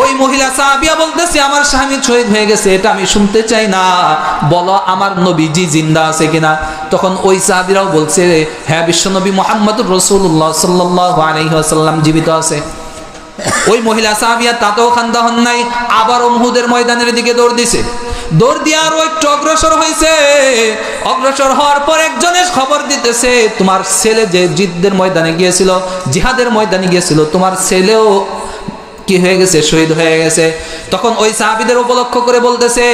ওই মহিলা সাহাবিয়া বলতেছে, আমার স্বামী শহীদ হয়ে গেছে, এটা আমি শুনতে চাই না। বলো, আমার নবীজি জিন্দা আছে কিনা? তখন ওই সাহাবিরাও বলছে হ্যাঁ বিশ্বনবী মোহাম্মদ রসুল্লাহ সাল্লাহ আলহিহাসাল্লাম জীবিত আছে। ওই মহিলা সাহাবিয়া তাতেও খান্দা হন নাই, আবার মুহুদের ময়দানের দিকে দৌড় দিছে। দৌড় দিয়ে আরও একটু অগ্রসর হয়েছে। অগ্রসর হওয়ার পর একজনের খবর দিতেছে, তোমার ছেলে যে জিদ্দের ময়দানে গিয়েছিল, জিহাদের ময়দানে গিয়েছিল, তোমার ছেলেও কি হয়ে গেছে? শহীদ হয়ে গেছে। তখন ওই সাহাবিদের উপলক্ষ করে বলতেছে,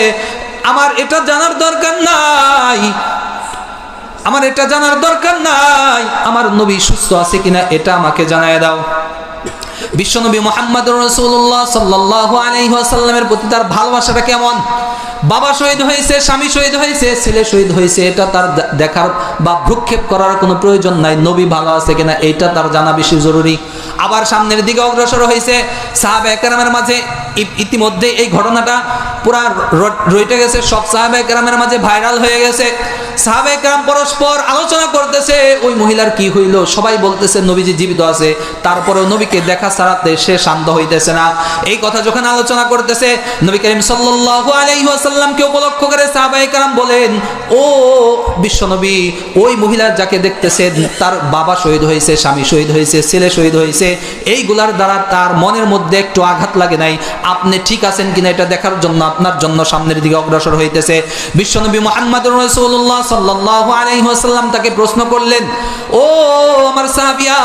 আমার এটা জানার দরকার নাই। আমার এটা জানার দরকার নাই। আমার নবী সুস্থ আছে কিনা এটা আমাকে জানায় দাও। বিশ্বনবী মোহাম্মদ রসুল্লাহ সাল্লাহ আলহিহাসাল্লামের প্রতি তার ভালোবাসাটা কেমন? বাবা শহীদ হয়েছে, স্বামী শহীদ হয়েছে, ছেলে শহীদ হয়েছে, এটা তার দেখার বা ভ্রুক্ষেপ করার কোনো প্রয়োজন নাই। নবী ভালো আছে কিনা, এটা তার জানা বেশি জরুরি। আবার সামনের দিকে অগ্রসর হয়েছে সাহাব একরামের মাঝে। ইতিমধ্যে এই ঘটনাটা পুরা রইটে গেছে। সব সাহাব একরামের মাঝে ভাইরাল হয়ে গেছে। সাহাবে একরাম পরস্পর আলোচনা করতেছে, ওই মহিলার কি হইল? সবাই বলতেছে, নবীজি জীবিত আছে। তারপরেও নবীকে দেখা ছাড়াতে সে শান্ত হইতেছে না। এই কথা যখন আলোচনা করতেছে, নবী করিম সাল্লাল্লাহু আলাইহি ওয়াসাল্লামকে উপলক্ষ করে সাহাবায়ে কেরাম বলেন, ও বিশ্বনবী ওই মহিলা যাকে দেখতেছেন তার বাবা শহীদ হয়েছে, স্বামী শহীদ হয়েছে, ছেলে শহীদ হয়েছে, এইগুলার দ্বারা তার মনের মধ্যে একটু আঘাত লাগে নাই। আপনি ঠিক আছেন কিনা এটা দেখার জন্য আপনার জন্য সামনের দিকে অগ্রসর হইতেছে। বিশ্বনবী মোহাম্মদ রসুল্লাহ সাল্লাহ আলাইসাল্লাম তাকে প্রশ্ন করলেন ও আমার সাহাবিয়া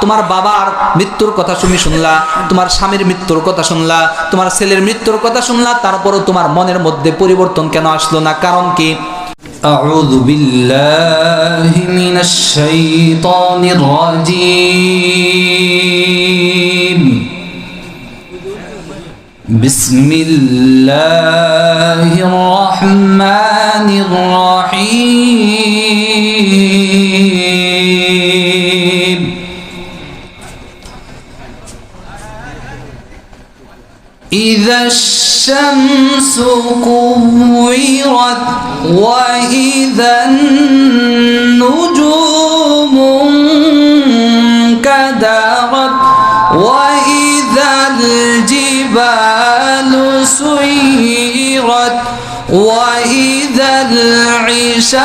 তোমার বাবার মৃত্যুর কথা তুমি শুনলা তোমার স্বামীর মৃত্যুর কথা শুনলা তোমার ছেলের মৃত্যুর কথা শুনলা তারপরও তোমার মনের মধ্যে পরিবর্তন কেন আসলো না কারণ কি أعوذ بالله من الشيطان الرجيم بسم الله الرحمن الرحيم. إذا الشمس كورت وإذا النجوم انكدرت وإذا الجبال سيرت وإذا العشار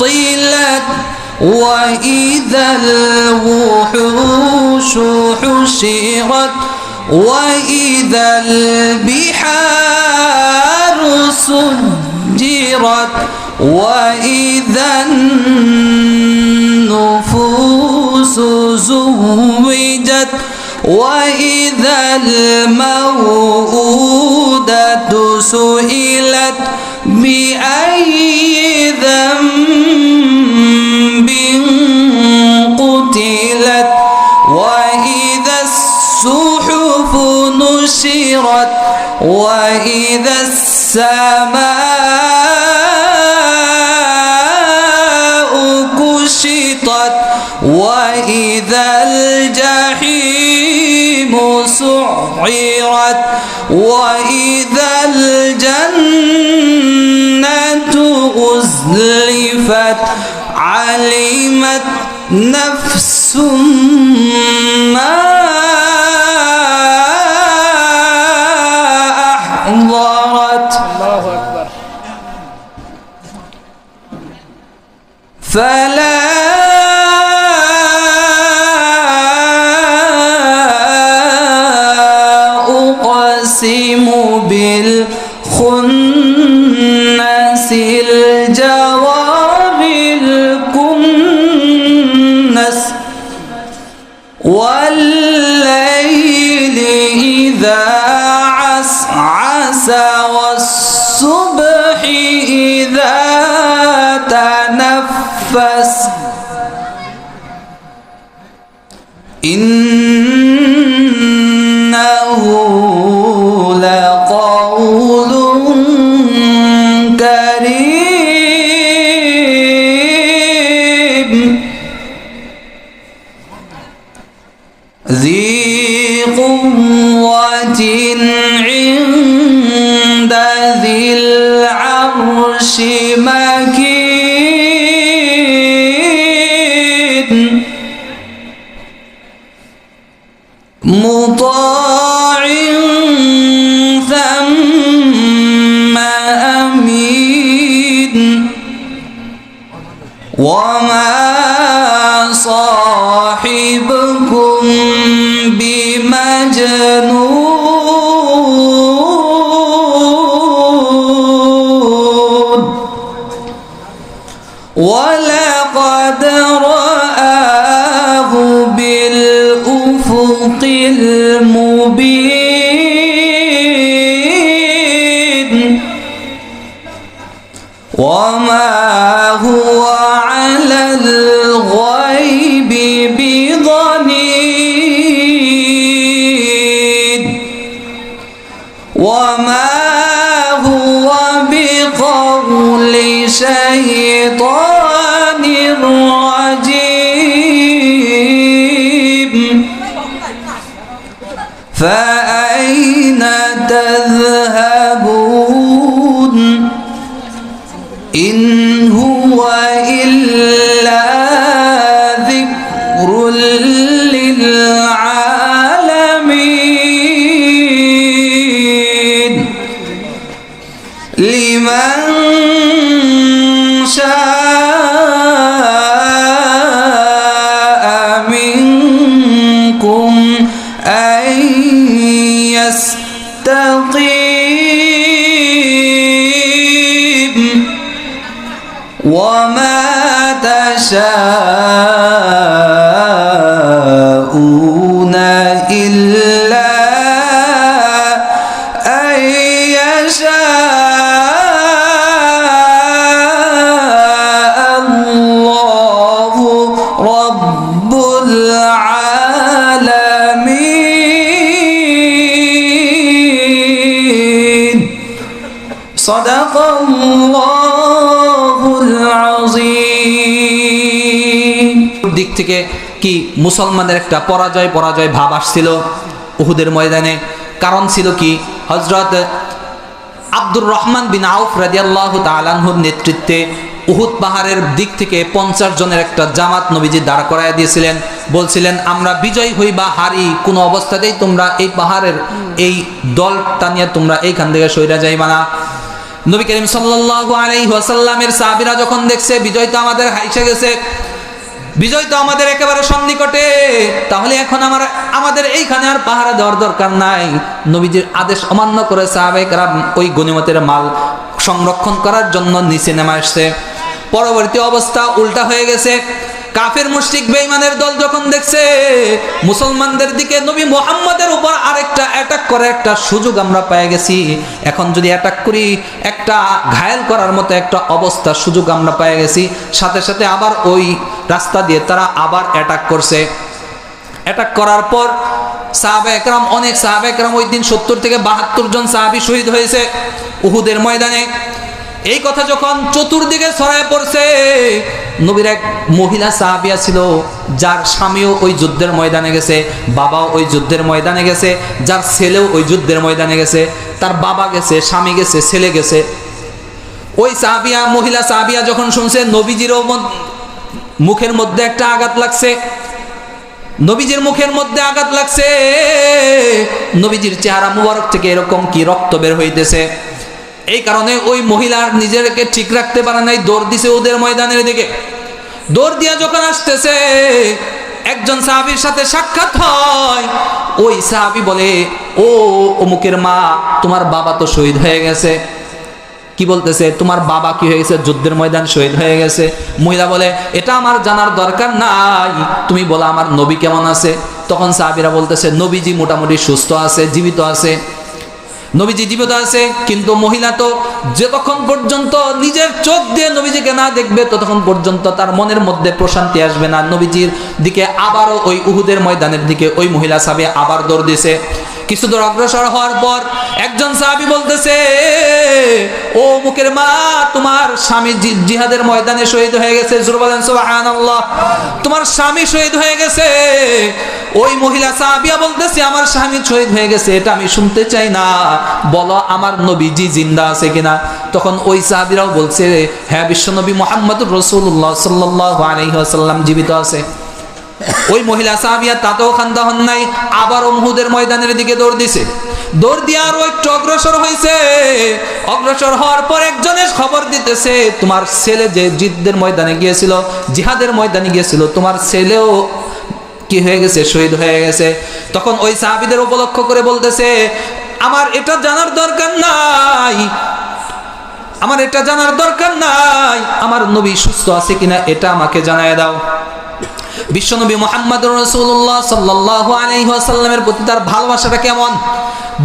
عطلت وإذا الوحوش حشرت وإذا البحار سجرت وإذا النفوس زوجت وإذا الموءودة سئلت بأي ذنب قتلت وإذا الصحف نشرت وإذا السماء سعرت وإذا الجنة أزلفت علمت نفس ما أحضرت فلا والصبح إذا تنفس. إنه لقول كريم. ذي قوة بمجنون ولقد رآه بالأفق المبين. وما هو على يستقيم وما تشاءون إلا أن يشاء الله رب العالمين. صدق الله العظيم দিক থেকে কি মুসলমানের একটা পরাজয় পরাজয় ভাব আসছিল উহুদের ময়দানে কারণ ছিল কি হজরত আব্দুর রহমান বিন আউফ রাদিয়াল্লাহু তাআলাহুর নেতৃত্বে উহুদ পাহাড়ের দিক থেকে পঞ্চাশ জনের একটা জামাত নবীজি দাঁড় করায় দিয়েছিলেন বলছিলেন আমরা বিজয় হই বা হারি কোনো অবস্থাতেই তোমরা এই পাহাড়ের এই দলটা নিয়ে তোমরা এইখান থেকে সইরা যাইবা না নবী করিম সাল্লাল্লাহু আলাইহি ওয়াসাল্লামের সাহাবীরা যখন দেখছে, বিজয় তো আমাদের হাইসে গেছে, বিজয় তো আমাদের একেবারে সন্নিকটে, তাহলে এখন আমার, আমাদের এইখানে আর পাহারা দেওয়ার দরকার নাই। নবীজির আদেশ অমান্য করে সাহাবেকরা ওই গনিমতের মাল সংরক্ষণ করার জন্য নিচে নেমে আসছে। পরবর্তী অবস্থা উল্টা হয়ে গেছে। কাফের মুশরিক বেঈমানের দল যখন দেখছে, মুসলমানদের দিকে নবী মোহাম্মদের উপর আরেকটা অ্যাটাক করে একটা সুযোগ আমরা পেয়ে গেছি। এখন যদি অ্যাটাক করি, একটা ঘায়েল করার মতো একটা অবস্থা সুযোগ আমরা পেয়ে গেছি। সাথে সাথে আবার ওই রাস্তা দিয়ে তারা আবার অ্যাটাক করছে। অ্যাটাক করার পর সাহাবে একরাম, অনেক সাহাবে একরাম ওই দিন সত্তর থেকে বাহাত্তর জন সাহাবি শহীদ হয়েছে উহুদের ময়দানে। এই কথা যখন চতুর্দিকে ছড়ায় পড়ছে নবীর এক মহিলা সাহাবিয়া ছিল, যার স্বামীও ওই যুদ্ধের ময়দানে গেছে, বাবাও ওই যুদ্ধের ময়দানে গেছে, যার ছেলেও ওই যুদ্ধের ময়দানে গেছে, তার বাবা গেছে, স্বামী গেছে, ছেলে গেছে। ওই সাহাবিয়া, মহিলা সাহাবিয়া যখন শুনছে, নবীজিরও মুখের মধ্যে একটা আঘাত লাগছে, নবীজির মুখের মধ্যে আঘাত লাগছে, নবীজির চেহারা মুবারক থেকে এরকম কি রক্ত বের হইতেছে। এই কারণে ওই মহিলার নিজেকে ঠিক রাখতে পারে নাই, দৌড় দিছে ওদের ময়দানের দিকে। দৌড় দিয়া যখন আসতেছে, একজন সাহাবীর সাথে সাক্ষাৎ হয়। ওই সাহাবি বলে, ও অমুকের মা, তোমার বাবা তো শহীদ হয়ে গেছে। কি বলতেছে? তোমার বাবা কি হয়ে গেছে? যুদ্ধের ময়দান শহীদ হয়ে গেছে। মহিলা বলে, এটা আমার জানার দরকার নাই। তুমি বলো, আমার নবী কেমন আছে? তখন সাহাবিরা বলতেছে, নবীজি মোটামুটি সুস্থ আছে, জীবিত আছে। নবীজি জীবিত আছে, কিন্তু মহিলা তো যতক্ষণ পর্যন্ত নিজের চোখ দিয়ে নবীজিকে না দেখবে, ততক্ষণ পর্যন্ত তার মনের মধ্যে প্রশান্তি আসবে না। নবীজির দিকে আবারও ওই উহুদের ময়দানের দিকে ওই মহিলা সাবে আবার দৌড় দিছে। কিছু দূর অগ্রসর হওয়ার পর একজন সাহাবি বলতেছে ও মুখের মা, তোমার স্বামী জিহাদের ময়দানে শহীদ হয়ে গেছে। তোমার স্বামী শহীদ হয়ে গেছে। ওই মহিলা সাহাবিয়া বলতেছে, আমার স্বামী শহীদ হয়ে গেছে, এটা আমি শুনতে চাই না। বলো, আমার নবীজি জিন্দা আছে কিনা? তখন ওই সাহাবিরাও বলছে হ্যাঁ বিশ্বনবী মোহাম্মদুর রসুল্লাহ সাল্লাহ জীবিত আছে। ওই মহিলা সাহাবিয়া তাতেও খান্দা হন নাই আবার মুহুদের ময়দানের দিকে দৌড় দিছে। দৌড় দিয়ে আরও একটু অগ্রসর হয়েছে। অগ্রসর হওয়ার পর একজনের খবর দিতেছে, তোমার ছেলে যে জিদ্দের ময়দানে গিয়েছিল, জিহাদের ময়দানে গিয়েছিল, তোমার ছেলেও কি হয়ে গেছে? শহীদ হয়ে গেছে। তখন ওই সাহাবিদের উপলক্ষ করে বলতেছে, আমার এটা জানার দরকার নাই। আমার এটা জানার দরকার নাই। আমার নবী সুস্থ আছে কিনা এটা আমাকে জানায় দাও। বিশ্বনবী মোহাম্মদ রসুল্লাহ সাল্লাহ আলহিহাসাল্লামের প্রতি তার ভালোবাসাটা কেমন?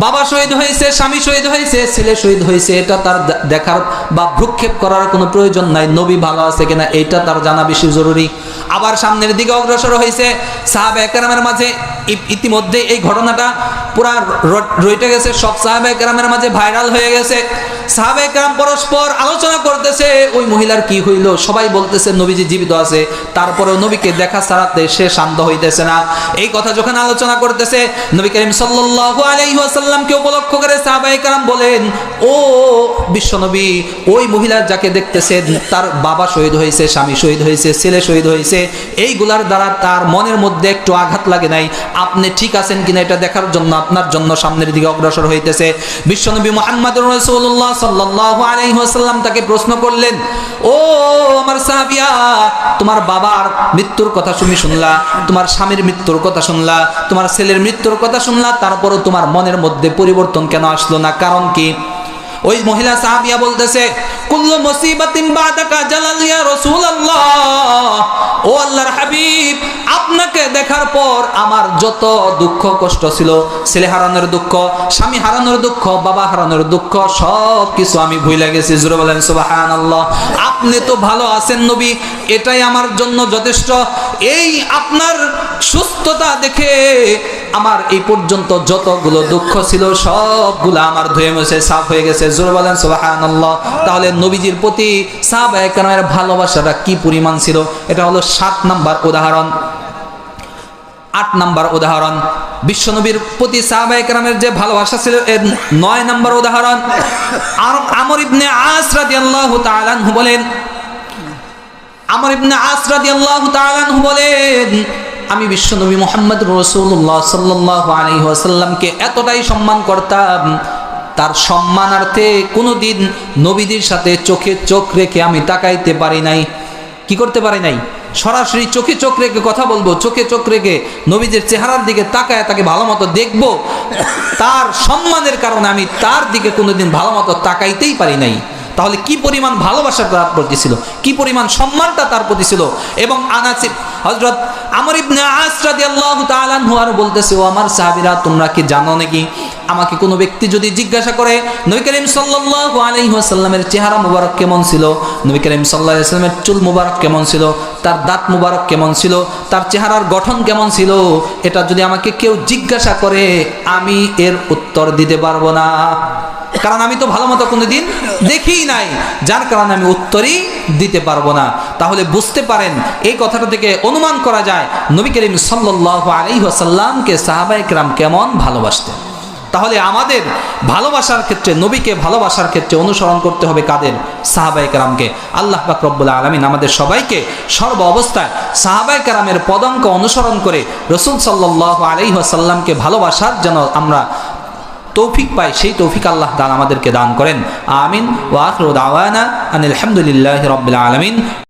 বাবা শহীদ হয়েছে, স্বামী শহীদ হয়েছে, ছেলে শহীদ হয়েছে, এটা তার দেখার বা ভ্রুক্ষেপ করার কোনো প্রয়োজন নাই, নবী ভালো আছে কিনা এইটা তার জানা বেশি জরুরি। আবার সামনের দিকে অগ্রসর হয়েছে, সাহাবা একরামের মাঝে ইতিমধ্যে এই ঘটনাটা পুরা রইটে গেছে, সব সাহাব একরামের মাঝে ভাইরাল হয়ে গেছে। সাহাবা একরাম পরস্পর আলোচনা করতেছে, ওই মহিলার কি হইল? সবাই বলতেছে, নবীজি জীবিত আছে, তারপরেও নবীকে দেখা ছাড়াতে সে শান্ত হইতেছে না। এই কথা যখন আলোচনা করতেছে, নবী করিম সাল্লাল্লাহু আলাইহি ওয়াসাল্লামকে উপলক্ষ করে সাহাবা একরাম বলেন, ও বিশ্বনবী, ওই মহিলার যাকে দেখতেছেন তার বাবা শহীদ হয়েছে, স্বামী শহীদ হয়েছে, ছেলে শহীদ হয়েছে, এইগুলার দ্বারা তার মনের মধ্যে একটু আঘাত লাগে নাই। আপনি ঠিক আছেন কিনা এটা দেখার জন্য, আপনার জন্য সামনের দিকে অগ্রসর হইতেছে। বিশ্বনবী মোহাম্মদ রসুল্লাহ আলাইসাল্লাম তাকে প্রশ্ন করলেন, ও আমার সাহাবিয়া, তোমার বাবার মৃত্যুর কথা তুমি শুনলা, তোমার স্বামীর মৃত্যুর কথা শুনলা, তোমার ছেলের মৃত্যুর কথা শুনলা, তারপরও তোমার মনের মধ্যে পরিবর্তন কেন আসলো না? কারণ কি? ওই মহিলা সাহাবিয়া বলতেছে, কুল্লু মুসিবাতিন বাদাকা জালাল ইয়া রাসূলুল্লাহ। ও আল্লাহর হাবিব, আপনাকে দেখার পর আমার যত দুঃখ কষ্ট ছিল, ছেলে হারানোর দুঃখ, স্বামী হারানোর দুঃখ, বাবা হারানোর দুঃখ সব কিছু আমি ভুলে গেছি। জোরে বলেন, সুবহানাল্লাহ। আপনি তো ভালো আছেন নবী, এটাই আমার জন্য যথেষ্ট। এই আপনার সুস্থতা দেখে আমার এই পর্যন্ত যতগুলো দুঃখ ছিল, সবগুলো আমার ধুয়ে মুছে, সাফ হয়ে গেছে। জোর বলেন, সুবহানাল্লাহ। তাহলে নবীজির প্রতি সাহাবায়ে কেরামের ভালোবাসাটা কি পরিমাণ ছিল? এটা হলো সাত নাম্বার উদাহরণ। আট নাম্বার উদাহরণ। বিশ্বনবীর প্রতি সাহাবায়ে কেরামের যে ভালোবাসা ছিল, এর নয় নাম্বার উদাহরণ। আমর ইবনে আস রাদিয়াল্লাহু তাআলা বলেন, আমর ইবনে আস রাদিয়াল্লাহু তাআলা বলেন, আমি বিশ্বনবী মোহাম্মদ রসুল্লাহ সাল্লাহ আলাইহি ওয়াসাল্লামকে এতটাই সম্মান করতাম তার সম্মানার্থে কোনোদিন নবীদের সাথে চোখে চোখ রেখে আমি তাকাইতে পারি নাই। কি করতে পারি নাই? সরাসরি চোখে চোখ রেখে কথা বলব, চোখে চোখ রেখে নবীদের চেহারার দিকে তাকায় তাকে ভালো মতো দেখব। তার সম্মানের কারণে আমি তার দিকে কোনোদিন ভালো মতো তাকাইতেই পারি নাই। তাহলে কি পরিমাণ ভালোবাসা তার প্রতি ছিল? কি পরিমাণ সম্মানটা তার প্রতি ছিল? এবং আনাসিব হজরত আমর ইবনে আস রাদিয়াল্লাহু তাআলা আনহু আর বলতেছে, ও আমার সাহাবিরা, তোমরা কি জানো নাকি? আমাকে কোনো ব্যক্তি যদি জিজ্ঞাসা করে, নবী করিম সাল্লাল্লাহু আলাইহি চেহারা মুবারক কেমন ছিল? নবী করিম সাল্লাল্লাহু আলাইহি ওয়াসাল্লামের চুল মুবারক কেমন ছিল? তার দাঁত মুবারক কেমন ছিল? তার চেহারার গঠন কেমন ছিল? এটা যদি আমাকে কেউ জিজ্ঞাসা করে, আমি এর উত্তর দিতে পারব না। কারণ আমি তো ভালো মতো কোনোদিন দেখিই নাই। যার কারণে আমি উত্তরই দিতে পারব না। তাহলে বুঝতে পারেন, এই কথাটা থেকে অনুমান করা যায়, নবী করিম সাল্লাহ আলী আসাল্লামকে সাহাবাইকরাম কেমন ভালোবাসতেন। তাহলে আমাদের ভালোবাসার ক্ষেত্রে, নবীকে ভালোবাসার ক্ষেত্রে অনুসরণ করতে হবে কাদের? সাহাবাই কারামকে। আল্লাহ পাক রব্বুল আলমিন আমাদের সবাইকে সর্ব অবস্থায় সাহাবাই কারামের পদঙ্ক অনুসরণ করে রসুল সাল্লাহ আলী আসাল্লামকে ভালোবাসার যেন আমরা তৌফিক পাই সেই তৌফিক আল্লাহ তালা আমাদেরকে দান করেন। আমিন। ওয়াখরুদ আওয়ানা আনিল রবিল আলমিন।